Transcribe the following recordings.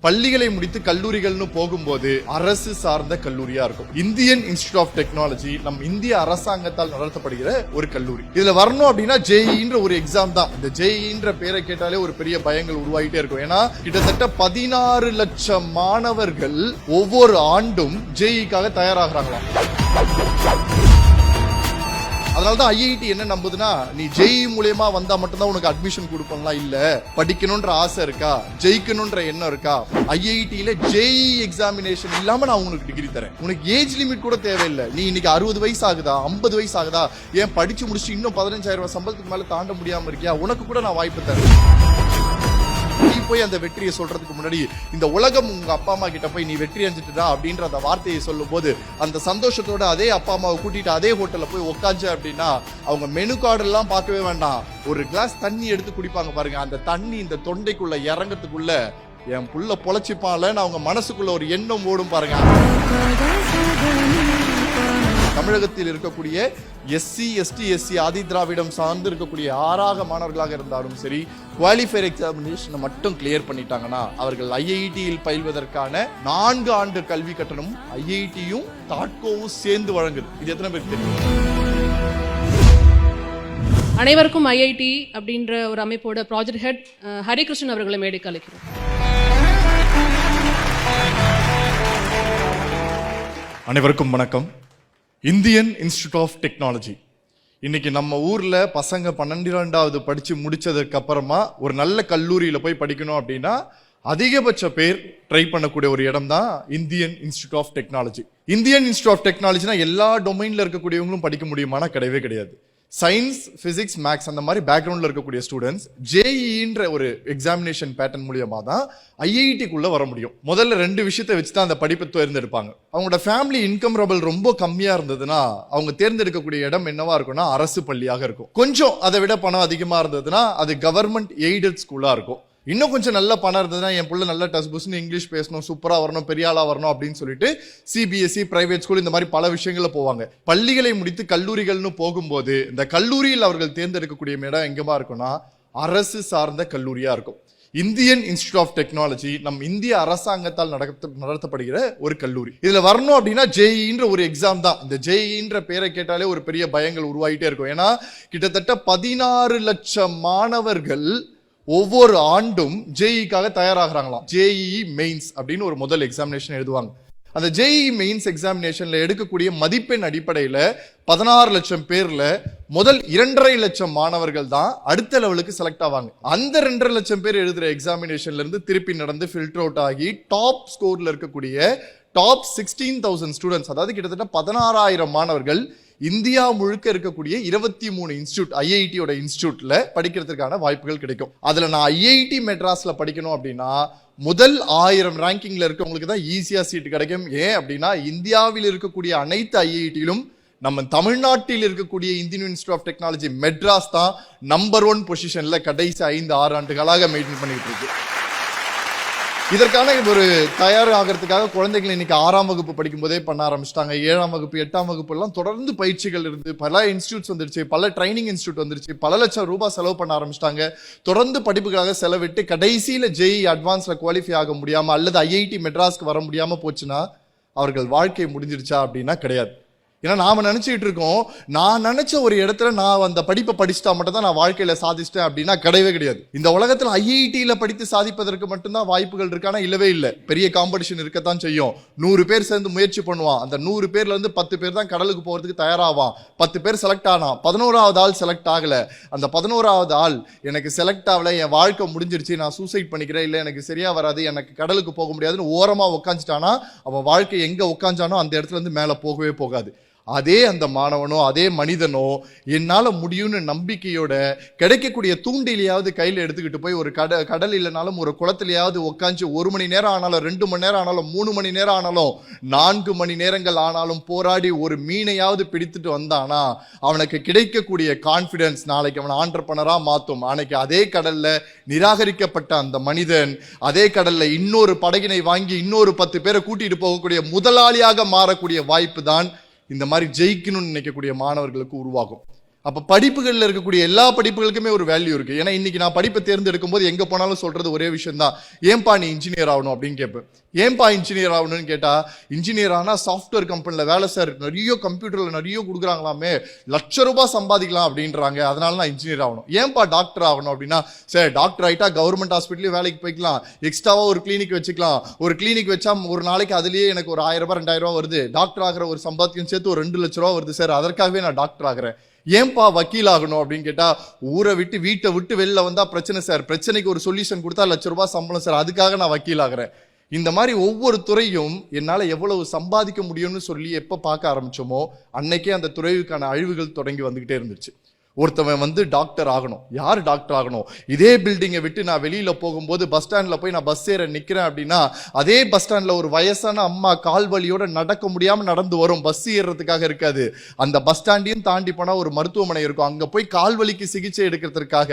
பள்ளிகளை முடித்து கல்லூரிகள்னு போகும்போது அரசு சார்ந்த கல்லூரியா இருக்கும். இந்தியன் இன்ஸ்டியூட் ஆஃப் டெக்னாலஜி நம் இந்திய அரசாங்கத்தால் நடத்தப்படுகிற ஒரு கல்லூரி. இதுல வரணும் அப்படின்னா ஜேஇன்ற ஒரு எக்ஸாம் தான். இந்த ஜேஇன்ற பேரை கேட்டாலே ஒரு பெரிய பயங்கள் உருவாகிட்டே இருக்கும். ஏன்னா கிட்டத்தட்ட பதினாறு லட்சம் மாணவர்கள் ஒவ்வொரு ஆண்டும் ஜேஇக்காக தயாராகிறாங்களாம். அதனால தான் ஐஐடி என்ன நம்புதுன்னா நீ ஜெய் மூலியமா வந்தா மட்டும்தான் உனக்கு அட்மிஷன் கொடுப்போம்லாம் இல்ல. படிக்கணும்ன்ற ஆசை இருக்கா? ஜெயிக்கணும்ன்ற எண்ணம் இருக்கா? ஐஐடியில ஜெய் எக்ஸாமினேஷன் இல்லாம நான் உனக்கு டிகிரி தரேன். உனக்கு ஏஜ் லிமிட் கூட தேவையில்லை. நீ இன்னைக்கு அறுபது வயசு ஆகுதா? ஐம்பது வயசு ஆகுதா? ஏன் படிச்சு முடிச்சு இன்னும் பதினஞ்சாயிரம் ரூபாய் சம்பளத்துக்கு மேல தாண்ட முடியாம இருக்கியா? உனக்கு கூட நான் வாய்ப்பு தரேன். போய் அந்த வெற்றியை சொல்றதுக்கு முன்னாடி இந்த உலகம் உங்க அப்பா அம்மா கிட்ட போய் நீ வெற்றி அடைஞ்சிட்டுடா அப்படின்ற அந்த வார்த்தையை சொல்லும் போது அந்த சந்தோஷத்தோட அதே அப்பா அம்மாவை கூட்டிட்டு அதே ஹோட்டல்ல போய் உட்காந்து அப்படின்னா அவங்க மெனு கார்டு எல்லாம் பார்க்கவே வேண்டாம். ஒரு கிளாஸ் தண்ணி எடுத்து குடிப்பாங்க பாருங்க. அந்த தண்ணி இந்த தொண்டைக்குள்ள இறங்கறதுக்குள்ள என் புள்ள பொழைச்சிப்பான்லன்னு அவங்க மனசுக்குள்ள ஒரு எண்ணம் ஓடும் பாருங்க. தமிழகத்தில் இருக்கக்கூடிய எஸ்சி எஸ்டி எஸ்சி ஆதி திராவிடம் சார்ந்து இருக்கக்கூடிய ஆறாக மாணவர்களாக இருந்தாலும் சரி குவாலிஃபயர் எக்ஸாமினேஷனை மட்டும் கிளியர் பண்ணிட்டாங்கன்னா அவர்கள் ஐஐடியில் பயில்வதற்கான நான்கு ஆண்டு கல்வி கட்டணம் ஐஐடியும் தாட்கோவும் சேர்ந்து வழங்குது. இது எத்தனை பேருக்கு தெரியும்? அனைவருக்கும் ஐஐடி அப்படின்ற ஒரு அமைப்போட ப்ராஜெக்ட் ஹெட் ஹரிகிருஷ்ணன் அவர்களை மேடைக்கு அழைக்கிறோம். அனைவருக்கும் வணக்கம். இந்தியன் இன்ஸ்டியூட் ஆஃப் டெக்னாலஜி இன்னைக்கு நம்ம ஊரில் பசங்க பன்னெண்டாவது படித்து முடிச்சதுக்கு அப்புறமா ஒரு நல்ல கல்லூரியில் போய் படிக்கணும் அப்படின்னா அதிகபட்ச பேர் ட்ரை பண்ணக்கூடிய ஒரு இடம் தான் Indian institute of technology Indian institute of டெக்னாலஜினா எல்லா டொமைனில் இருக்கக்கூடியவங்களும் படிக்க முடியுமானா கிடையவே கிடையாது. சயின்ஸ் பிசிக்ஸ் மேக்ஸ் அந்த மாதிரி பேக்ரவுண்டில் இருக்கக்கூடிய ஸ்டூடெண்ட்ஸ் ஜேஇன்ற ஒரு எக்ஸாமினேஷன் பேட்டர்ன் மூலியமாக தான் ஐஐடிக்குள்ளே வர முடியும். முதல்ல ரெண்டு விஷயத்தை வச்சு தான் அந்த படிப்பை தேர்ந்தெடுப்பாங்க. அவங்களோட ஃபேமிலி இன்கம் ரபல் ரொம்ப கம்மியாக இருந்ததுன்னா அவங்க தேர்ந்தெடுக்கக்கூடிய இடம் என்னவா இருக்கும்னா அரசு பள்ளியாக இருக்கும். கொஞ்சம் அதை விட பணம் அதிகமாக இருந்ததுன்னா அது கவர்மெண்ட் எய்டட் ஸ்கூலாக இருக்கும். இன்னும் கொஞ்சம் நல்ல பணம் இருந்ததுன்னா என் பிள்ளை நல்ல டஸ் புஸ்னு இங்கிலீஷ் பேசணும் சூப்பராக வரணும் பெரிய ஆளாக வரணும் அப்படின்னு சொல்லிட்டு சிபிஎஸ்சி பிரைவேட் ஸ்கூல் இந்த மாதிரி பல விஷயங்களில் போவாங்க. பள்ளிகளை முடித்து கல்லூரிகள்னு போகும்போது இந்த கல்லூரியில் அவர்கள் தேர்ந்தெடுக்கக்கூடிய இடம் எங்கேமா இருக்கும்னா அரசு சார்ந்த கல்லூரியாக இருக்கும். இந்தியன் இன்ஸ்டியூட் ஆஃப் டெக்னாலஜி நம் இந்திய அரசாங்கத்தால் நடத்த நடத்தப்படுகிற ஒரு கல்லூரி. இதில் வரணும் அப்படின்னா ஜேஇன்ற ஒரு எக்ஸாம் தான். இந்த ஜேஇன்ற பேரை கேட்டாலே ஒரு பெரிய பயங்கள் உருவாகிட்டே இருக்கும். ஏன்னா கிட்டத்தட்ட பதினாறு லட்சம் மாணவர்கள் ஒவ்வொரு ஆண்டும் ஜேஇக்காக தயாராகிறாங்களாம். ஜேஇஇ மெயின்ஸ் அப்படின்னு ஒரு முதல் எக்ஸாமினேஷன் எழுதுவாங்க. அந்த ஜேஇ மெயின்ஸ் எக்ஸாமினேஷன்ல எடுக்கக்கூடிய மதிப்பெண் அடிப்படையில் பதினாறு லட்சம் பேர்ல முதல் இரண்டரை லட்சம் மாணவர்கள் தான் அடுத்த லெவலுக்கு செலக்ட் ஆவாங்க. அந்த ரெண்டரை லட்சம் பேர் எழுதுற எக்ஸாமினேஷன்ல இருந்து திருப்பி நடந்து ஃபில்டர் அவுட் ஆகி டாப் ஸ்கோர்ல இருக்கக்கூடிய டாப் சிக்ஸ்டீன் தௌசண்ட் ஸ்டூடெண்ட்ஸ் அதாவது கிட்டத்தட்ட பதினாறாயிரம் மாணவர்கள் இந்தியா முழுக்க இருக்கக்கூடிய இருபத்தி மூணு இன்ஸ்டியூட் ஐஐடியோட இன்ஸ்டியூட்ல படிக்கிறதுக்கான வாய்ப்புகள் கிடைக்கும். அதுல நான் ஐஐடி மெட்ராஸ்ல படிக்கணும் அப்படின்னா முதல் ஆயிரம் ரேங்கிங்ல இருக்கவங்களுக்கு தான் ஈஸியா சீட் கிடைக்கும். ஏன் அப்படின்னா இந்தியாவில் இருக்கக்கூடிய அனைத்து ஐஐடியிலும் நம்ம தமிழ்நாட்டில் இருக்கக்கூடிய Indian institute of technology Madras தான் நம்பர் ஒன் பொசிஷன்ல கடைசி ஐந்து ஆறு ஆண்டுகளாக மெயின்டைன் பண்ணிட்டு இருக்கு. இதற்கான ஒரு தயார் ஆகிறதுக்காக குழந்தைகள் இன்னைக்கு ஆறாம் வகுப்பு படிக்கும் போதே பண்ண ஆரம்பிச்சிட்டாங்க. ஏழாம் வகுப்பு எட்டாம் வகுப்பு எல்லாம் தொடர்ந்து பயிற்சிகள் இருந்து பல இன்ஸ்டியூட்ஸ் வந்துருச்சு பல ட்ரைனிங் இன்ஸ்டியூட் வந்துருச்சு பல லட்சம் ரூபாய் செலவு பண்ண ஆரம்பிச்சிட்டாங்க. தொடர்ந்து படிப்புக்காக செலவிட்டு கடைசியில ஜெய் அட்வான்ஸ்ல குவாலிஃபை ஆக முடியாம அல்லது ஐஐடி மெட்ராஸ்க்கு வர முடியாம போச்சுன்னா அவர்கள் வாழ்க்கை முடிஞ்சிருச்சா அப்படின்னா கிடையாது. ஏன்னா நாம் நினச்சிக்கிட்டு இருக்கோம் நான் நினச்ச ஒரு இடத்துல நான் அந்த படிப்பை படிச்சுட்டா மட்டும் தான் நான் வாழ்க்கையில் சாதிச்சிட்டேன் அப்படின்னா கிடையவே கிடையாது. இந்த உலகத்தில் ஐஐடியில் படித்து சாதிப்பதற்கு மட்டும்தான் வாய்ப்புகள் இருக்கானா இல்லவே இல்லை. பெரிய காம்படிஷன் இருக்கத்தான் செய்யும். நூறு பேர் சேர்ந்து முயற்சி பண்ணுவான். அந்த நூறு பேர்லேருந்து பத்து பேர் தான் கடலுக்கு போகிறதுக்கு தயாராவான். பத்து பேர் செலக்ட் ஆனான். பதினோராவது ஆள் செலக்ட் ஆகலை. அந்த பதினோராவது ஆள் எனக்கு செலக்ட் ஆகலை என் வாழ்க்கை முடிஞ்சிருச்சு நான் சூசைட் பண்ணிக்கிறேன் இல்லை எனக்கு சரியாக வராது எனக்கு கடலுக்கு போக முடியாதுன்னு ஓரமாக உட்காந்துட்டானா அவன் வாழ்க்கை எங்கே உட்காந்தானோ அந்த இடத்துல இருந்து மேலே போகவே போகாது. அதே அந்த மாணவனோ அதே மனிதனோ என்னால் முடியும்னு நம்பிக்கையோட கிடைக்கக்கூடிய தூண்டிலையாவது கையில் எடுத்துக்கிட்டு போய் ஒரு கட கடல் இல்லைனாலும் ஒரு குளத்துலையாவது உட்காந்து ஒரு மணி நேரம் ஆனாலும் ரெண்டு மணி நேரம் ஆனாலும் மூணு மணி நேரம் ஆனாலும் நான்கு மணி நேரங்கள் ஆனாலும் போராடி ஒரு மீனையாவது பிடித்துட்டு வந்தானா அவனுக்கு கிடைக்கக்கூடிய கான்ஃபிடென்ஸ் நாளைக்கு அவனை ஆண்டர்பனராக மாற்றும் அன்னைக்கு அதே கடலில் நிராகரிக்கப்பட்ட அந்த மனிதன் அதே கடலில் இன்னொரு படகினை வாங்கி இன்னொரு பத்து பேரை கூட்டிகிட்டு போகக்கூடிய முதலாளியாக மாறக்கூடிய வாய்ப்பு தான் இந்த மாதிரி ஜெயிக்கணும்னு நினைக்கக்கூடிய மாணவர்களுக்கு உருவாகும். அப்போ படிப்புகளில் இருக்கக்கூடிய எல்லா படிப்புகளுக்குமே ஒரு வேல்யூ இருக்குது ஏன்னா இன்றைக்கி நான் படிப்பை தேர்ந்தெடுக்கும் போது எங்கே போனாலும் சொல்கிறது ஒரே விஷயம் தான் ஏன்பா நீ இன்ஜினியர் ஆகணும் அப்படின்னு கேட்பேன். ஏன்பா இன்ஜினியர் ஆகணும்னு கேட்டால் இன்ஜினியர் ஆனால் சாஃப்ட்வேர் கம்பெனியில் வேலை சார் நிறைய கம்ப்யூட்டரில் நிறைய கொடுக்குறாங்களாமே லட்ச ரூபாய் சம்பாதிக்கலாம் அப்படின்றாங்க. அதனால நான் இன்ஜினியர் ஆகணும். ஏன்பா டாக்டர் ஆகணும் அப்படின்னா சார் டாக்டர் ஆகிட்டா கவர்மெண்ட் ஹாஸ்பிட்டலையும் வேலைக்கு போய்க்கலாம். எக்ஸ்ட்ராவாக ஒரு கிளினிக் வச்சுக்கலாம். ஒரு கிளினிக் வச்சா ஒரு நாளைக்கு அதுலேயே எனக்கு ஒரு ஆயிரம் ரூபாய் ரெண்டாயிரம் ரூபா வருது. டாக்டர் ஆகிற ஒரு சம்பாத்தியம் சேர்த்து ஒரு ரெண்டு லட்ச ரூபா வருது. சார் அதற்காகவே நான் டாக்டர் ஆகிறேன். ஏன்பா வக்கீல் ஆகணும் அப்படின்னு கேட்டால் ஊரை விட்டு வீட்டை விட்டு வெளில வந்தால் பிரச்சனை சார். பிரச்சனைக்கு ஒரு சொல்யூஷன் கொடுத்தா லட்ச ரூபாய் சம்பளம் சார். அதுக்காக நான் வக்கீல் ஆகிறேன் இந்த மாதிரி ஒவ்வொரு துறையும் என்னால் எவ்வளவு சம்பாதிக்க முடியும்னு சொல்லி எப்போ பார்க்க ஆரம்பிச்சோமோ அன்னைக்கே அந்த துறைவுக்கான அழிவுகள் தொடங்கி வந்துக்கிட்டே இருந்துச்சு. ஒருத்தவன் வந்து டாக்டர் ஆகணும். யார் டாக்டர் ஆகணும்? இதே பில்டிங்கை விட்டு நான் வெளியில் போகும்போது பஸ் ஸ்டாண்டில் போய் நான் பஸ் ஏற நிற்கிறேன் அப்படின்னா அதே பஸ் ஸ்டாண்டில் ஒரு வயசான அம்மா கால் வலியோட நடக்க முடியாமல் நடந்து வரும். பஸ் ஏறுறதுக்காக இருக்காது. அந்த பஸ் ஸ்டாண்டையும் தாண்டி போனால் ஒரு மருத்துவமனை இருக்கும். அங்கே போய் கால் வலிக்கு சிகிச்சை எடுக்கிறதுக்காக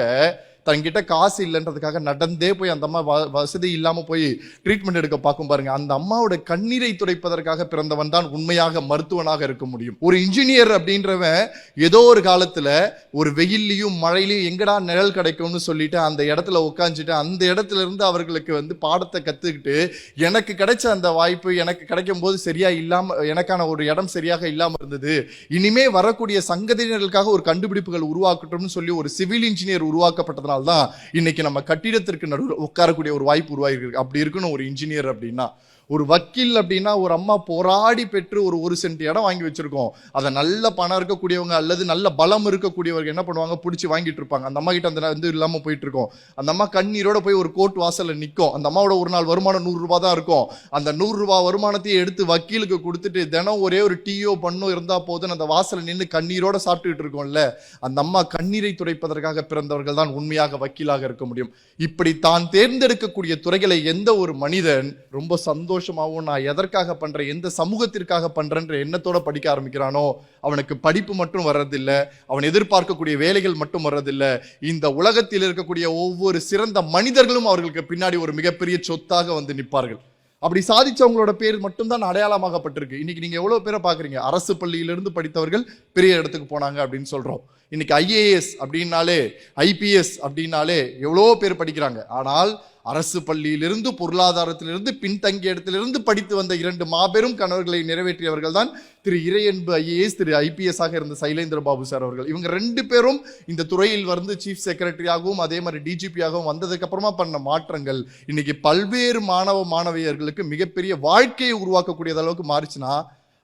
தன்கிட்ட காசு இல்லைன்றதுக்காக நடந்தே போய் அந்த அம்மா வ- வசதி இல்லாமல் போய் ட்ரீட்மெண்ட் எடுக்க பார்க்கும் பாருங்க. அந்த அம்மாவோட கண்ணீரை துடைப்பதற்காக பிறந்தவன் தான் உண்மையாக மருத்துவனாக இருக்க முடியும். ஒரு இன்ஜினியர் அப்படின்றவன் ஏதோ ஒரு காலத்தில் ஒரு வெயில்லையும் மழையிலையும் எங்கடா நிழல் கிடைக்கும்னு சொல்லிட்டு அந்த இடத்துல உட்காந்துட்டு அந்த இடத்துல இருந்து அவர்களுக்கு வந்து பாடத்தை கற்றுக்கிட்டு எனக்கு கிடைச்ச அந்த வாய்ப்பு எனக்கு கிடைக்கும் போது சரியா இல்லாமல் எனக்கான ஒரு இடம் சரியாக இல்லாமல் இருந்தது. இனிமே வரக்கூடிய சங்கதியினர்களுக்காக ஒரு கண்டுபிடிப்புகள் உருவாக்கட்டும்னு சொல்லி ஒரு சிவில் இன்ஜினியர் உருவாக்கப்பட்டதுனால தான் இன்னைக்கு நம்ம கட்டிடத்திற்கு நடுவில் உட்காரக்கூடிய ஒரு வாய்ப்பு உருவாகிருக்கு அப்படி இருக்கணும் ஒரு இன்ஜினியர் அப்படின்னா. ஒரு வக்கீல் அப்படின்னா ஒரு அம்மா போராடி பெற்று ஒரு ஒரு சென்ட் இடம் வாங்கி வச்சிருக்கோம். அதை நல்ல பணம் இருக்கக்கூடியவங்க அல்லது நல்ல பலம் இருக்கக்கூடியவர்கள் என்ன பண்ணுவாங்க? பிடிச்சி வாங்கிட்டு இருப்பாங்க. அந்த அம்மா கிட்ட அந்த இது இல்லாமல் போயிட்டு இருக்கோம். அந்த அம்மா கண்ணீரோட போய் ஒரு கோர்ட் வாசலில் நிற்கும் அந்த அம்மாவோட ஒரு நாள் வருமானம் நூறுரூபா தான் இருக்கும். அந்த நூறுரூபா வருமானத்தையும் எடுத்து வக்கீலுக்கு கொடுத்துட்டு தினம் ஒரே ஒரு டீயோ பண்ணோ இருந்தால் போதுன்னு அந்த வாசலில் நின்று கண்ணீரோட சாப்பிட்டுக்கிட்டு இருக்கோம்ல. அந்த அம்மா கண்ணீரை துடைப்பதற்காக பிறந்தவர்கள் தான் உண்மையாக வக்கீலாக இருக்க முடியும். இப்படி தான் தேர்ந்தெடுக்கக்கூடிய துறைகளை எந்த ஒரு மனிதன் ரொம்ப சந்தோஷம் சந்தோஷமாகவும் நான் எதற்காக பண்ணுறேன் எந்த சமூகத்திற்காக பண்ணுறேன்ற எண்ணத்தோட படிக்க ஆரம்பிக்கிறானோ அவனுக்கு படிப்பு மட்டும் வர்றதில்லை அவன் எதிர்பார்க்கக்கூடிய வேலைகள் மட்டும் வர்றதில்லை இந்த உலகத்தில் இருக்கக்கூடிய ஒவ்வொரு சிறந்த மனிதர்களும் அவர்களுக்கு பின்னாடி ஒரு மிகப்பெரிய சொத்தாக வந்து நிற்பார்கள். அப்படி சாதிச்சவங்களோட பேர் மட்டும்தான் அடையாளமாகப்பட்டிருக்கு. இன்னைக்கு நீங்க எவ்வளவு பேரை பார்க்குறீங்க? அரசு பள்ளியிலிருந்து படித்தவர்கள் பெரிய இடத்துக்கு போனாங்க அப்படின்னு சொல்றோம். இன்னைக்கு ஐஏஎஸ் அப்படின்னாலே ஐபிஎஸ் அப்படின்னாலே எவ்வளோ பேர் படிக்கிறாங்க. ஆனால் அரசு பள்ளியிலிருந்து பொருளாதாரத்திலிருந்து பின்தங்கிய இடத்திலிருந்து படித்து வந்த இரண்டு மாபெரும் கணவர்களை நிறைவேற்றியவர்கள் தான் திரு இறையன்பு ஐஏஎஸ் திரு ஐபிஎஸ் ஆக இருந்த சைலேந்திர பாபு சார் அவர்கள். இவங்க ரெண்டு பேரும் இந்த துறையில் வந்து சீஃப் செக்ரட்டரியாகவும் அதே மாதிரி டிஜிபியாகவும் வந்ததுக்கப்புறமா பண்ண மாற்றங்கள் இன்னைக்கு பல்வேறு மாணவ மாணவியர்களுக்கு மிகப்பெரிய வாழ்க்கையை உருவாக்கக்கூடிய அளவுக்கு மாறிச்சுன்னா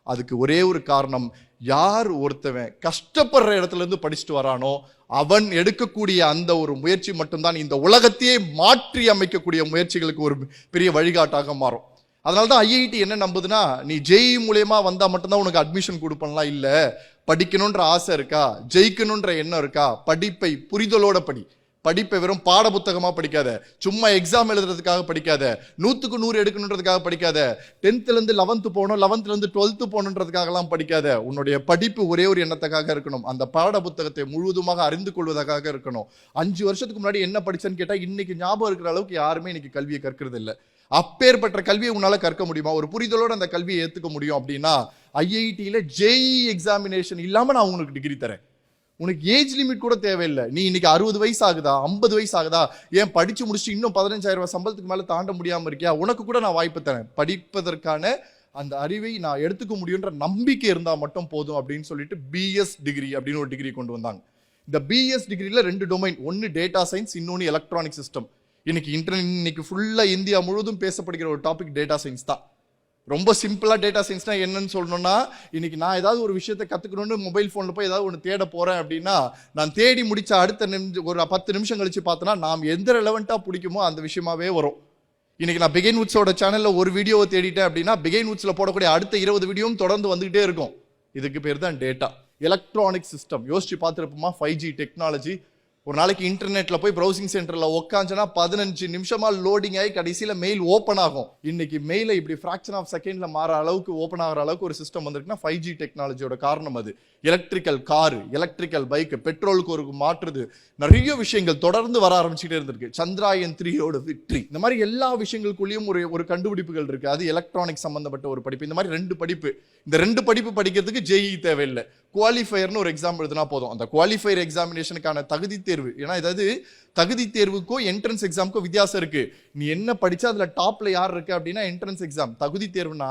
அதுக்கு ஒரே ஒரு காரணம் யார் ஒருத்தவன் கஷ்டப்படுற இடத்துல இருந்து படிச்சுட்டு வரானோ அவன் எடுக்கக்கூடிய அந்த ஒரு முயற்சி மட்டும்தான் இந்த உலகத்தையே மாற்றி அமைக்கக்கூடிய முயற்சிகளுக்கு ஒரு பெரிய வழிகாட்டாக மாறும். அதனால தான் ஐஐடி என்ன நம்புதுன்னா நீ ஜெய் மூலயமா வந்தால் மட்டும்தான் உனக்கு அட்மிஷன் கொடுப்பலாம் இல்லை. படிக்கணுன்ற ஆசை இருக்கா? ஜெயிக்கணுன்ற எண்ணம் இருக்கா? படிப்பை புரிதலோட படி. படிப்பை வெறும் பாட படிக்காத சும்மா எக்ஸாம் எழுதுறதுக்காக படிக்காத நூற்றுக்கு நூறு எடுக்கணுன்றதுக்காக படிக்காத டென்த்துலேருந்து லெவன்த்து போகணும் லெவன்த்துலேருந்து டுவெல்த்து போகணுன்றதுக்காகலாம் படிக்காத உன்னுடைய படிப்பு ஒரே ஒரு எண்ணத்துக்காக இருக்கணும். அந்த பாட புத்தகத்தை முழுவதுமாக அறிந்து கொள்வதற்காக இருக்கணும். அஞ்சு வருஷத்துக்கு முன்னாடி என்ன படித்தேன்னு கேட்டால் இன்னைக்கு ஞாபகம் இருக்கிற அளவுக்கு யாருமே இன்னைக்கு கல்வியை கற்கிறது இல்லை. அப்பேற்பட்ட கல்வியை உன்னால் கற்க முடியுமா? ஒரு புரிதலோடு அந்த கல்வியை ஏற்றுக்க முடியும் அப்படின்னா ஐஐடியில் ஜேஇ எக்ஸாமினேஷன் இல்லாமல் நான் உங்களுக்கு டிகிரி தரேன். உனக்கு ஏஜ் லிமிட் கூட தேவையில்லை. நீ இன்னைக்கு அறுபது வயசு ஆகுதா ஐம்பது வயசு ஆகுதா ஏன் படிச்சு முடிச்சுட்டு இன்னும் பதினஞ்சாயிரம் ரூபாய் சம்பளத்துக்கு மேலே தாண்ட முடியாமல் இருக்கியா? உனக்கு கூட நான் வாய்ப்பு தரேன். படிப்பதற்கான அந்த அறிவை நான் எடுத்துக்க முடியுன்ற நம்பிக்கை இருந்தால் மட்டும் போதும் அப்படின்னு சொல்லிட்டு பிஎஸ் டிகிரி அப்படின்னு ஒரு டிகிரி கொண்டு வந்தாங்க. இந்த பிஎஸ் டிகிரியில் ரெண்டு டொமைன் ஒன்று டேட்டா சயின்ஸ் இன்னொன்று எலக்ட்ரானிக் சிஸ்டம் இன்னைக்கு இன்டர்நெட் இன்னைக்கு ஃபுல்லாக இந்தியா முழுவதும் பேசப்படுகிற ஒரு டாபிக் டேட்டா சயின்ஸ் தான். ரொம்ப சிம்பிளாக டேட்டா சயின்ஸ்னால் என்னன்னு சொல்லணும்னா இன்னைக்கு நான் ஏதாவது ஒரு விஷயத்தை கற்றுக்கணுன்னு மொபைல் ஃபோனில் போய் ஏதாவது ஒன்று தேட போகிறேன் அப்படின்னா நான் தேடி முடித்த அடுத்த நிமிஷம் ஒரு பத்து நிமிஷம் கழித்து பார்த்தோன்னா நாம் எந்த ரெலவெண்ட்டாக பிடிக்குமோ அந்த விஷயமாவே வரும். இன்றைக்கி நான் பிகைன் உட்ஸோட சேனலில் ஒரு வீடியோவை தேடிட்டேன் அப்படின்னா பிகைன் உட்ஸ்ல போடக்கூடிய அடுத்த இருபது வீடியோவும் தொடர்ந்து வந்துகிட்டே இருக்கும். இதுக்கு பேர் தான் டேட்டா எலக்ட்ரானிக் சிஸ்டம் யோசிச்சு பார்த்துருப்போமா ஃபைவ் ஜி டெக்னாலஜி ஒரு நாளைக்கு இன்டர்நெட்டில் போய் ப்ரௌசிங் சென்டரில் உட்காந்துனா பதினஞ்சு நிமிஷமாக லோடிங் ஆகி கடைசியில் மெயில் ஓப்பன் ஆகும். இன்னைக்கு மெயிலை இப்படி ஃப்ராக்ஷன் ஆஃப் செகண்டில் மாற அளவுக்கு ஓப்பன் ஆகிற அளவுக்கு ஒரு சிஸ்டம் வந்திருக்குன்னா ஃபைவ் ஜி டெக்னாலஜியோட காரணம் அது. எலக்ட்ரிக்கல் காரு எலக்ட்ரிக்கல் பைக்கு பெட்ரோலுக்கு ஒரு மாற்றுது. நிறைய விஷயங்கள் தொடர்ந்து வர ஆரம்பிச்சுட்டே இருந்திருக்கு. சந்திராயன் த்ரீயோட விக்ட்ரி இந்த மாதிரி எல்லா விஷயங்களுக்குள்ளேயும் ஒரு ஒரு கண்டுபிடிப்புகள் இருக்கு. அது எலக்ட்ரானிக் சம்பந்தப்பட்ட ஒரு படிப்பு. இந்த மாதிரி ரெண்டு படிப்பு. இந்த ரெண்டு படிப்பு படிக்கிறதுக்கு ஜேஇ தேவையில்லை. குவாலிஃபயர்னு ஒரு எக்ஸாம் எழுதுனா போதும். அந்த குவாலிஃபயர் எக்ஸாமினேஷனுக்கான தகுதி தேர்வு. ஏன்னா ஏதாவது தகுதி தேர்வுக்கோ என்ட்ரன்ஸ் எக்ஸாமுக்கோ வித்தியாசம் இருக்கு. நீ என்ன படிச்சா அதுல டாப்ல யார் இருக்கு அப்படின்னா என்ட்ரன்ஸ் எக்ஸாம் தகுதி தேர்வுனா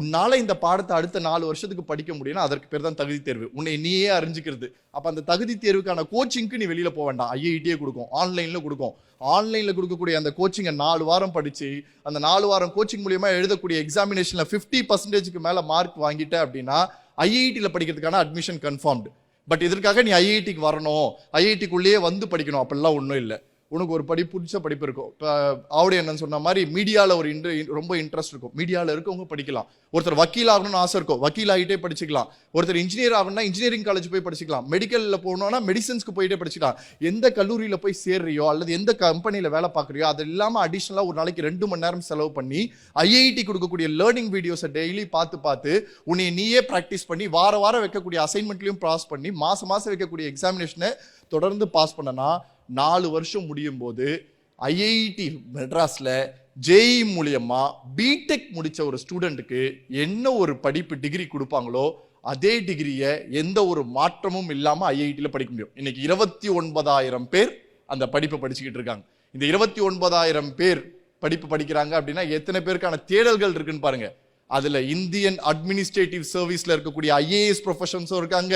உன்னால இந்த பாடத்தை அடுத்த நாலு வருஷத்துக்கு படிக்க முடியும்னா அதற்கு பேர் தான் தகுதி தேர்வு. உன்னை நீயே அறிஞ்சுக்கிறது. அப்போ அந்த தகுதி தேர்வுக்கான கோச்சிங்க்கு நீ வெளியில் போக வேண்டாம். ஐஐடியே கொடுக்கும். ஆன்லைனில் கொடுக்கும். ஆன்லைனில் கொடுக்கக்கூடிய அந்த கோச்சிங்கை நாலு வாரம் படித்து அந்த நாலு வாரம் கோச்சிங் மூலியமா எழுதக்கூடிய எக்ஸாமினேஷன்ல 50% பர்சன்டேஜ்க்கு மார்க் வாங்கிட்ட அப்படின்னா ஐஐடியில் படிக்கிறதுக்கான அட்மிஷன் கன்ஃபார்ம்டு பட் இதற்காக நீ ஐஐடிக்கு வரணும்? ஐஐடிக்குள்ளேயே வந்து படிக்கணும். அப்படிலாம் ஒன்றும் இல்லை. உனக்கு ஒரு படி பிடிச்ச படிப்பு இருக்கும். இப்போ ஆவுடைய என்ன சொன்ன மாதிரி மீடியாவில் ஒரு இன்ட்ரெ ரொம்ப இன்ட்ரெஸ்ட் இருக்கும். மீடியாவில் இருக்கவங்க படிக்கலாம். ஒருத்தர் வக்கீல் ஆகணும்னு ஆசை இருக்கும். வக்கீல் ஆகிட்டே படிச்சுக்கலாம். ஒருத்தர் இன்ஜினியர் ஆகணும்னா இன்ஜினியரிங் காலேஜ் போய் படிச்சுக்கலாம். மெடிக்கலில் போகணும்னா மெடிசன்ஸ்க்கு போயிட்டே படிச்சுக்கலாம். எந்த கல்லூரியில் போய் சேர்றியோ அல்லது எந்த கம்பெனியில் வேலை பார்க்குறியோ அது இல்லாமல் அடிஷ்னலாக ஒரு நாளைக்கு ரெண்டு மணி நேரம் செலவு பண்ணி ஐஐடி கொடுக்கக்கூடிய லேர்னிங் வீடியோஸை டெய்லி பார்த்து பார்த்து உன்னை நீயே ப்ராக்டிஸ் பண்ணி வார வாரம் வைக்கக்கூடிய அசைன்மெண்ட்லையும் பாஸ் பண்ணி மாதம் மாதம் வைக்கக்கூடிய எக்ஸாமினேஷனை தொடர்ந்து பாஸ் பண்ணனா நாலு வருஷம் முடியும் போது ஐஐடி மெட்ராஸில் ஜேஇ மூலியமாக பிடெக் முடித்த ஒரு ஸ்டூடெண்ட்டுக்கு என்ன ஒரு படிப்பு டிகிரி கொடுப்பாங்களோ அதே டிகிரியை எந்த ஒரு மாற்றமும் இல்லாமல் ஐஐடியில் படிக்க முடியும். இன்னைக்கு இருபத்தி ஒன்பதாயிரம் பேர் அந்த படிப்பை படிச்சுக்கிட்டு இருக்காங்க. இந்த இருபத்தி ஒன்பதாயிரம் பேர் படிப்பு படிக்கிறாங்க அப்படின்னா எத்தனை பேருக்கான தேடல்கள் இருக்குன்னு பாருங்கள் அதில் இந்தியன் அட்மினிஸ்ட்ரேட்டிவ் சர்வீஸில் இருக்கக்கூடிய ஐஏஎஸ் ப்ரொஃபஷன்ஸும் இருக்காங்க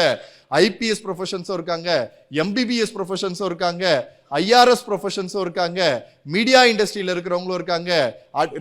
ஐபிஎஸ் ப்ரொஃபஷன்ஸும் இருக்காங்க எம்பிபிஎஸ் ப்ரொஃபஷன்ஸும் இருக்காங்க ஐஆர்எஸ் ப்ரொஃபஷன்ஸும் இருக்காங்க மீடியா இண்டஸ்ட்ரியில் இருக்கிறவங்களும் இருக்காங்க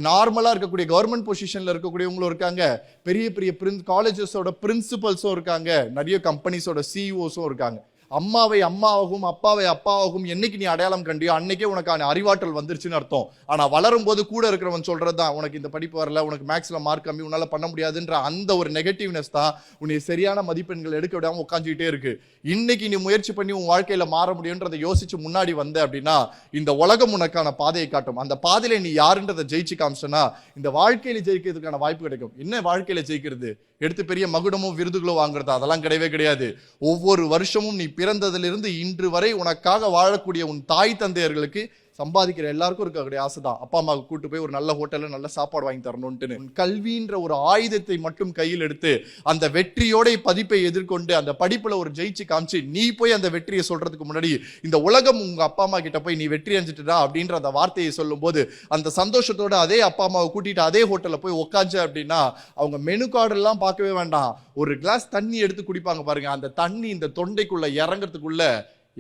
நார்மலாக இருக்கக்கூடிய கவர்மெண்ட் பொசிஷனில் இருக்கக்கூடியவங்களும் இருக்காங்க பெரிய பெரிய பிரின் காலேஜஸோட பிரின்சிபல்ஸும் இருக்காங்க நிறைய கம்பெனிஸோட சிஇஓஸும் இருக்காங்க. அம்மாவை அம்மாவாகவும் அப்பாவை அப்பாவாகவும் என்னைக்கு நீ அடையாளம் கண்டியோ அன்னைக்கே உனக்கான அறிவாற்றல் வந்துருச்சுன்னு அர்த்தம். ஆனால் வளரும் போது கூட இருக்கிறவன் சொல்கிறது தான் உனக்கு இந்த படிப்பு வரல உனக்கு மேக்ஸில் மார்க் கம்மி உன்னால பண்ண முடியாதுன்ற அந்த ஒரு நெகட்டிவ்னஸ் தான் உன்னை சரியான மதிப்பெண்கள் எடுக்க விடாமல் உட்காந்துக்கிட்டே இருக்கு. இன்னைக்கு நீ முயற்சி பண்ணி உன் வாழ்க்கையில் மாற முடியுன்றதை யோசிச்சு முன்னாடி வந்த அப்படின்னா இந்த உலகம் உனக்கான பாதையை காட்டும். அந்த பாதையில் நீ யாருன்றதை ஜெயிச்சு காமிச்சனா இந்த வாழ்க்கையில் ஜெயிக்கிறதுக்கான வாய்ப்பு கிடைக்கும். என்ன வாழ்க்கையில் ஜெயிக்கிறது? எடுத்து பெரிய மகுடமோ விருதுகளோ வாங்குறது? அதெல்லாம் கிடையவே கிடையாது. ஒவ்வொரு வருஷமும் நீ பிறந்ததிலிருந்து இன்று வரை உனக்காக வாழக்கூடிய உன் தாய் தந்தையர்களுக்கு சம்பாதிக்கிற எல்லாருக்கும் இருக்கக்கூடிய ஆசை தான் அப்பா அம்மாவுக்கு கூட்டு போய் ஒரு நல்ல ஹோட்டலில் நல்ல சாப்பாடு வாங்கி தரணும்ட்டு கல்வின்ற ஒரு ஆயுதத்தை மட்டும் கையில் எடுத்து அந்த வெற்றியோட பதிப்பை எதிர்கொண்டு அந்த படிப்பில் ஒரு ஜெயிச்சு காமிச்சு நீ போய் அந்த வெற்றியை சொல்றதுக்கு முன்னாடி இந்த உலகம் உங்க அப்பா அம்மா கிட்ட போய் நீ வெற்றி அடைஞ்சிட்டுடா அப்படின்ற அந்த வார்த்தையை சொல்லும்போது அந்த சந்தோஷத்தோட அதே அப்பா அம்மாவை கூட்டிட்டு அதே ஹோட்டலில் போய் உக்காஞ்ச அப்படின்னா அவங்க மெனு கார்டெல்லாம் பார்க்கவே வேண்டாம். ஒரு கிளாஸ் தண்ணி எடுத்து குடிப்பாங்க பாருங்க. அந்த தண்ணி இந்த தொண்டைக்குள்ள இறங்கறதுக்குள்ள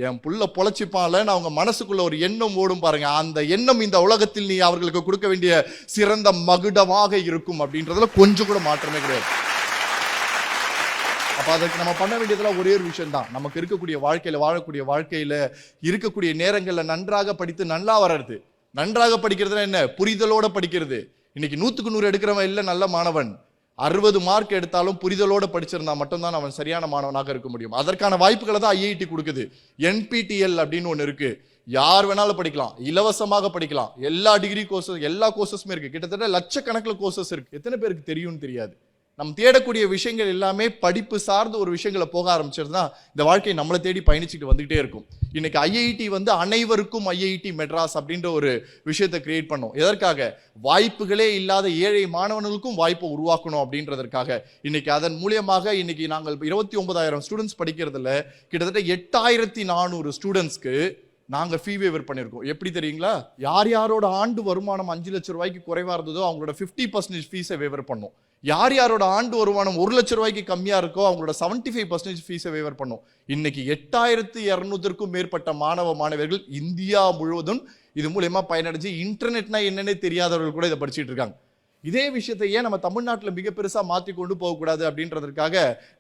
என் புள்ள பொழைச்சிப்பான்லன்னு அவங்க மனசுக்குள்ள ஒரு எண்ணம் ஓடும் பாருங்க. அந்த எண்ணம் இந்த உலகத்தில் நீ அவர்களுக்கு கொடுக்க வேண்டிய சிறந்த மகுடமாக இருக்கும் அப்படின்றதுல கொஞ்சம் கூட மாற்றமே கிடையாது. அப்ப அதுக்கு நம்ம பண்ண வேண்டியதெல்லாம் ஒரே ஒரு விஷயம் தான் நமக்கு இருக்கக்கூடிய வாழ்க்கையில வாழக்கூடிய வாழ்க்கையில இருக்கக்கூடிய நேரங்கள்ல நன்றாக படித்து நல்லா வர்றது. நன்றாக படிக்கிறதுனா என்ன? புரிதலோட படிக்கிறது. இன்னைக்கு நூத்துக்கு நூறு எடுக்கிறவன் இல்லை நல்ல மாணவன். அறுபது மார்க் எடுத்தாலும் புரிதலோடு படிச்சிருந்தா மட்டும்தான் அவன் சரியான மாணவனாக இருக்க முடியும். அதற்கான வாய்ப்புகளை தான் ஐஐடி கொடுக்குது. என்பிடிஎல் அப்படின்னு ஒன்று இருக்கு. யார் வேணாலும் படிக்கலாம். இலவசமாக படிக்கலாம். எல்லா டிகிரி கோர்சஸ் எல்லா கோர்சஸுமே இருக்கு. கிட்டத்தட்ட லட்சக்கணக்கில் கோர்சஸ் இருக்கு. எத்தனை பேருக்கு தெரியும்னு தெரியாது. நம்ம தேடக்கூடிய விஷயங்கள் எல்லாமே படிப்பு சார்ந்த ஒரு விஷயங்களை போக ஆரம்பிச்சிருந்தா இந்த வாழ்க்கை நம்மளை தேடி பயணிச்சுட்டு வந்துகிட்டே இருக்கும். இன்னைக்கு ஐஐடி வந்து அனைவருக்கும் ஐஐடி மெட்ராஸ் அப்படின்ற ஒரு விஷயத்தை கிரியேட் பண்ணோம். எதற்காக? வாய்ப்புகளே இல்லாத ஏழை மாணவர்களுக்கும் வாய்ப்பை உருவாக்கணும் அப்படின்றதற்காக. இன்னைக்கு அதன் மூலியமாக இன்னைக்கு நாங்கள் இருபத்தி ஒன்பதாயிரம் ஸ்டூடெண்ட்ஸ் படிக்கிறதுல கிட்டத்தட்ட எட்டாயிரத்தி நானூறு ஸ்டூடெண்ட்ஸ்க்கு நாங்கள் ஃபீ வேவர் பண்ணியிருக்கோம் எப்படி தெரியுங்களா? யார் யாரோட ஆண்டு வருமானம் அஞ்சு லட்சம் ரூபாய்க்கு குறைவாக இருந்ததோ அவங்களோட 50% பர்சன்டேஜ் ஃபீஸை வேவர் பண்ணோம். யார் யாரோட ஆண்டு வருமானம் ஒரு லட்சம் ரூபாய்க்கு கம்மியாக இருக்கோ அவங்களோட 75% ஃபைவ் பர்சன்டேஜ் ஃபீஸை வேவர் பண்ணோம். இன்னைக்கு எட்டாயிரத்து இரநூத்திற்கும் மேற்பட்ட மாணவ மாணவர்கள் இந்தியா முழுவதும் இது மூலயமா பயனடைஞ்சு இன்டர்நெட்னா என்னன்னே தெரியாதவர்கள் கூட இதை படிச்சுட்டு இருக்காங்க. இதே விஷயத்தை ஏன் நம்ம தமிழ்நாட்டில் மிக பெருசாக மாற்றி கொண்டு போகக்கூடாது அப்படின்றதுக்காக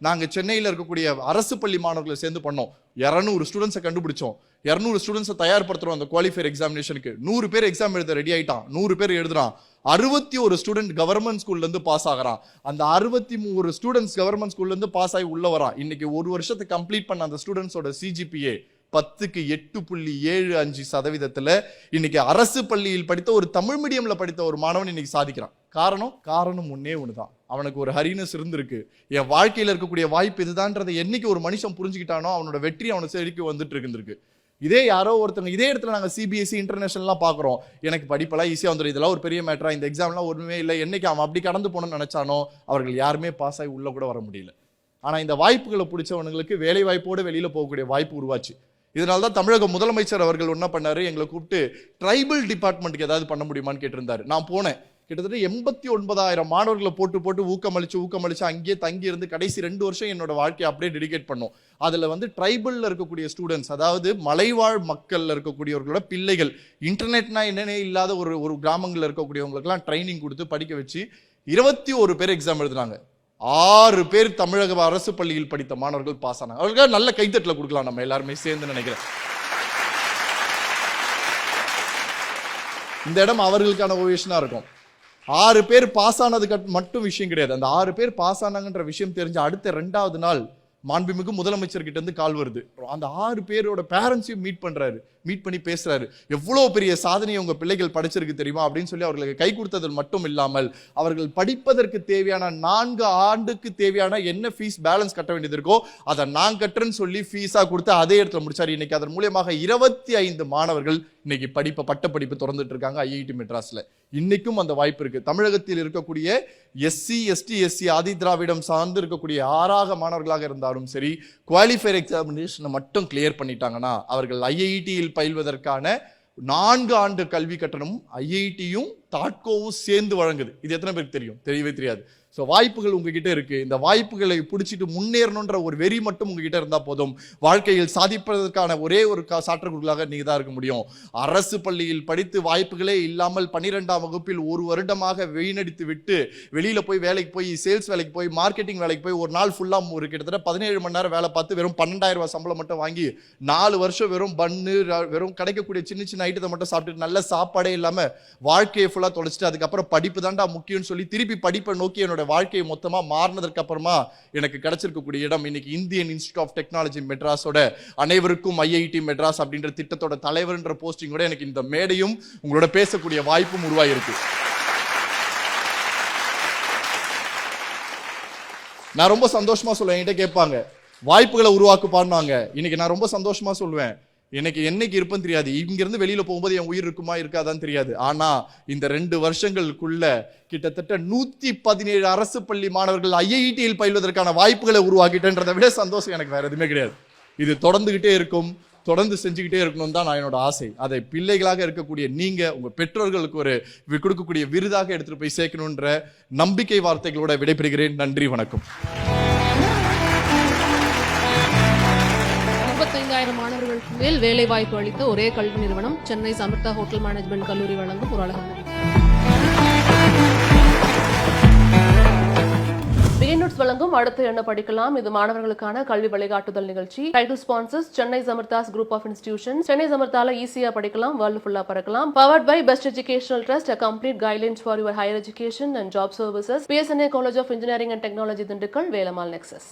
நாங்கள் சென்னையில் இருக்கக்கூடிய அரசு பள்ளி மாணவர்களை சேர்ந்து பண்ணோம். இரநூறு ஸ்டூடெண்ட்ஸை கண்டுபிடிச்சோம். இரநூறு ஸ்டூடெண்ட்ஸை தயார்படுத்துகிறோம் அந்த குவாலிஃபயர் எக்ஸாமினேஷனுக்கு நூறு பேர் எக்ஸாம் எழுத ரெடி ஆகிட்டான் நூறு பேர் எழுதுறான். அறுபத்தி ஒரு ஸ்டூடெண்ட் கவர்மெண்ட் ஸ்கூல்லேருந்து பாஸ் ஆகுறான். அந்த அறுபத்தி மூணு ஸ்டூடெண்ட்ஸ் கவர்மெண்ட் ஸ்கூல்லேருந்து பாஸ் ஆகி உள்ள வரான். இன்னைக்கு ஒரு வருஷத்தை கம்ப்ளீட் பண்ண அந்த ஸ்டூடெண்ட்ஸோட சிஜிபிஏ பத்துக்கு எட்டு புள்ளி ஏழு அஞ்சு சதவீதத்தில் இன்னைக்கு அரசு பள்ளியில் படித்த ஒரு தமிழ் மீடியமில் படித்த ஒரு மாணவன் இன்னைக்கு சாதிக்கிறான். காரணம் காரணம் ஒன்னே தான் அவனுக்கு ஒரு ஹரினஸ் இருந்திருக்கு. என் வாழ்க்கையில் இருக்கக்கூடிய வாய்ப்பு இதுதான்றதை என்னைக்கு ஒரு மனுஷன் புரிஞ்சுக்கிட்டானோ அவனோட வெற்றி அவனை செடிக்கு வந்துட்டு இருந்திருக்கு. இதே யாரோ ஒருத்தங்க இதே இடத்துல நாங்கள் சிபிஎஸ்சி இன்டர்நேஷனல்லாம் பார்க்குறோம். எனக்கு படிப்பெல்லாம் ஈஸியாக வந்துடும் இதெல்லாம் ஒரு பெரிய மேட்டரா இந்த எக்ஸாம்லாம் ஒன்றுமே இல்லை. என்னைக்கு அவன் அப்படி கடந்து போகணும்னு நினைச்சானோ அவர்கள் யாருமே பாஸ் ஆகி உள்ளே கூட வர முடியல. ஆனால் இந்த வாய்ப்புகளை பிடிச்சவனுங்களுக்கு வேலை வாய்ப்போடு வெளியில் போகக்கூடிய வாய்ப்பு உருவாச்சு. இதனால தான் தமிழக முதலமைச்சர் அவர்கள் என்ன பண்ணார்? எங்களை கூப்பிட்டு ட்ரைபல் டிபார்ட்மெண்ட்டுக்கு ஏதாவது பண்ண முடியுமான்னு கேட்டிருந்தாரு. நான் போனேன். கிட்டத்தட்ட எண்பத்தி ஒன்பதாயிரம் மாணவர்களை போட்டு போட்டு ஊக்கமளிச்சு ஊக்கமளிச்சு அங்கேயே தங்கி இருந்து கடைசி ரெண்டு வருஷம் என்னோட வாழ்க்கையை அப்படியே டெடிகேட் பண்ணோம். அதில் வந்து ட்ரைபிளில் இருக்கக்கூடிய ஸ்டூடெண்ட்ஸ் அதாவது மலைவாழ் மக்களில் இருக்கக்கூடியவர்களோட பிள்ளைகள் இன்டர்நெட்னா என்னன்னே இல்லாத ஒரு ஒரு கிராமங்களில் இருக்கக்கூடியவங்களுக்குலாம் ட்ரைனிங் கொடுத்து படிக்க வச்சு இருபத்தி ஒரு பேர் எக்ஸாம் எழுதுனாங்க. ஆறு பேர் தமிழக அரசு பள்ளியில் படித்த மாணவர்கள் பாஸ் ஆனாங்க. அவர்களுக்கு நல்ல கைத்தட்டில் கொடுக்கலாம் நம்ம எல்லாருமே சேர்ந்து நினைக்கிறேன். இந்த இடம் அவர்களுக்கான ஓவியஷனாக இருக்கும். ஆறு பேர் பாஸ் ஆனதுக்கு மட்டும் விஷயம் கிடையாது. அந்த ஆறு பேர் பாஸ் ஆனாங்கன்ற விஷயம் தெரிஞ்ச அடுத்த ரெண்டாவது நாள் மாண்புமிகு முதலமைச்சர்கிட்ட இருந்து கால் வருது. அந்த ஆறு பேரோட பேரண்ட்ஸையும் மீட் பண்ணுறாரு மீட் பண்ணி பேசுகிறாரு எவ்வளோ பெரிய சாதனையை உங்கள் பிள்ளைகள் படிச்சிருக்கு தெரியுமா? அப்படின்னு சொல்லி அவர்களுக்கு கை கொடுத்தது மட்டும் இல்லாமல் அவர்கள் படிப்பதற்கு தேவையான நான்கு ஆண்டுக்கு தேவையான என்ன ஃபீஸ் பேலன்ஸ் கட்ட வேண்டியது இருக்கோ அதை நான் கட்டுறேன்னு சொல்லி ஃபீஸாக கொடுத்து அதே இடத்துல முடிச்சார். இன்னைக்கு அதன் மூலியமாக இருபத்தி ஐந்து மாணவர்கள் இன்னைக்கு படிப்பை பட்டப்படிப்பு திறந்துட்டு இருக்காங்க. ஐஐடி மெட்ராஸில். இன்னைக்கும் அந்த வாய்ப்பு இருக்குது தமிழகத்தில் இருக்கக்கூடிய எஸ்சி எஸ்டி எஸ்சி ஆதி திராவிடம் சார்ந்து இருக்கக்கூடிய ஆறாக மாணவர்களாக இருந்தாலும் சரி குவாலிஃபயர் எக்ஸாமினேஷனை மட்டும் கிளியர் பண்ணிட்டாங்கன்னா அவர்கள் ஐஐடியில் பயில்வதற்கான நான்கு ஆண்டு கல்வி கட்டணமும் ஐஐடியும் தாட்கோவும் சேர்ந்து வழங்குது. இது எத்தனை பேருக்கு தெரியும்? தெரியவே தெரியாது. ஸோ வாய்ப்புகள் உங்ககிட்ட இருக்குது இந்த வாய்ப்புகளை பிடிச்சிட்டு முன்னேறணுன்ற ஒரு வெறி மட்டும் உங்ககிட்ட இருந்தால் போதும். வாழ்க்கையில் சாதிப்பதற்கான ஒரே ஒரு கா- சாற்றுக்குள்ளாக நீங்கள் தான் இருக்க முடியும். அரசு பள்ளியில் படித்து வாய்ப்புகளே இல்லாமல் பன்னிரெண்டாம் வகுப்பில் ஒரு வருடமாக வீணடித்து விட்டு வெளியில் போய் வேலைக்கு போய் சேல்ஸ் வேலைக்கு போய் மார்க்கெட்டிங் வேலைக்கு போய் ஒரு நாள் ஃபுல்லாக ஒரு கிட்டத்தட்ட பதினேழு மணி நேரம் வேலை பார்த்து வெறும் பன்னெண்டாயிரம் ரூபாய் சம்பளம் மட்டும் வாங்கி நாலு வருஷம் வெறும் பன்னு வெறும் கிடைக்கக்கூடிய சின்ன சின்ன ஐட்டத்தை மட்டும் சாப்பிட்டு நல்ல சாப்பாடே இல்லாமல் வாழ்க்கையை ஃபுல்லாக தொலைச்சிட்டு அதுக்கப்புறம் படிப்பு தான்டா முக்கியம்னு சொல்லி திருப்பி படிப்பை நோக்கி என்னோட வாழ்க்கையை மொத்தமாக மாறினதற்கு அப்புறமா எனக்கு கிடைச்சிருக்கக்கூடிய இடம் இன்னைக்கு இந்தியன் இன்ஸ்டியூட் ஆஃப் டெக்னாலஜி மெட்ராஸோட அனைவருக்கும் ஐஐடி மெட்ராஸ் அப்படின்ற திட்டத்தோட தலைவர்ன்ற போஸ்டிங்கோட எனக்கு இந்த மேடையும் உங்களோட பேசக்கூடிய வாய்ப்பும் உருவாகிருக்கு நான் ரொம்ப சந்தோஷமா சொல்லுவேன் என்கிட்ட கேட்பாங்க வாய்ப்புகளை உருவாக்கு பாருனாங்க இன்னைக்கு நான் ரொம்ப சந்தோஷமா சொல்லுவேன். எனக்கு என்னைக்கு இருப்பேன்னு தெரியாது. இங்கிருந்து வெளியில் வெளியில போகும்போது என் உயிர் இருக்குமா இருக்காதான்னு தெரியாது. ஆனா இந்த ரெண்டு வருஷங்களுக்குள்ள கிட்டத்தட்ட நூத்தி பதினேழு அரசு பள்ளி மாணவர்கள் ஐஐடியில் பயில்வதற்கான வாய்ப்புகளை உருவாக்கிட்டேன்றதை விட சந்தோஷம் எனக்கு வேற எதுவுமே கிடையாது. இது தொடர்ந்துகிட்டே இருக்கும். தொடர்ந்து செஞ்சுக்கிட்டே இருக்கணும் தான் நான் என்னோட ஆசை. அதை பிள்ளைகளாக இருக்கக்கூடிய நீங்க உங்க பெற்றோர்களுக்கு ஒரு கொடுக்கக்கூடிய விருதாக எடுத்துட்டு போய் சேர்க்கணுன்ற நம்பிக்கை வார்த்தைகளோட விடைபெறுகிறேன். நன்றி வணக்கம். முப்பத்தைந்தாயிரம் மாணவர்களுக்கு மேல் வேலை வாய்ப்பு அளித்த ஒரே கல்வி நிறுவனம் சென்னை சமர்த்தா ஹோட்டல் மேனேஜ்மெண்ட் கல்லூரி வழங்கும் ஒரு அழகான வழங்கும் அடுத்து என்ன படிக்கலாம்? இது மாணவர்களுக்கான கல்வி வழிகாட்டுதல் நிகழ்ச்சி. Title sponsors Chennai Samarthas group of institution Chennai சமர்த்தால ஈஸியா படிக்கலாம் வேர்ல்டு ஃபுல்லா பறக்கலாம். Powered by best educational trust a complete guidelines for your higher education and job services BSNA college of engineering and technology Dindigul Velammal Nexus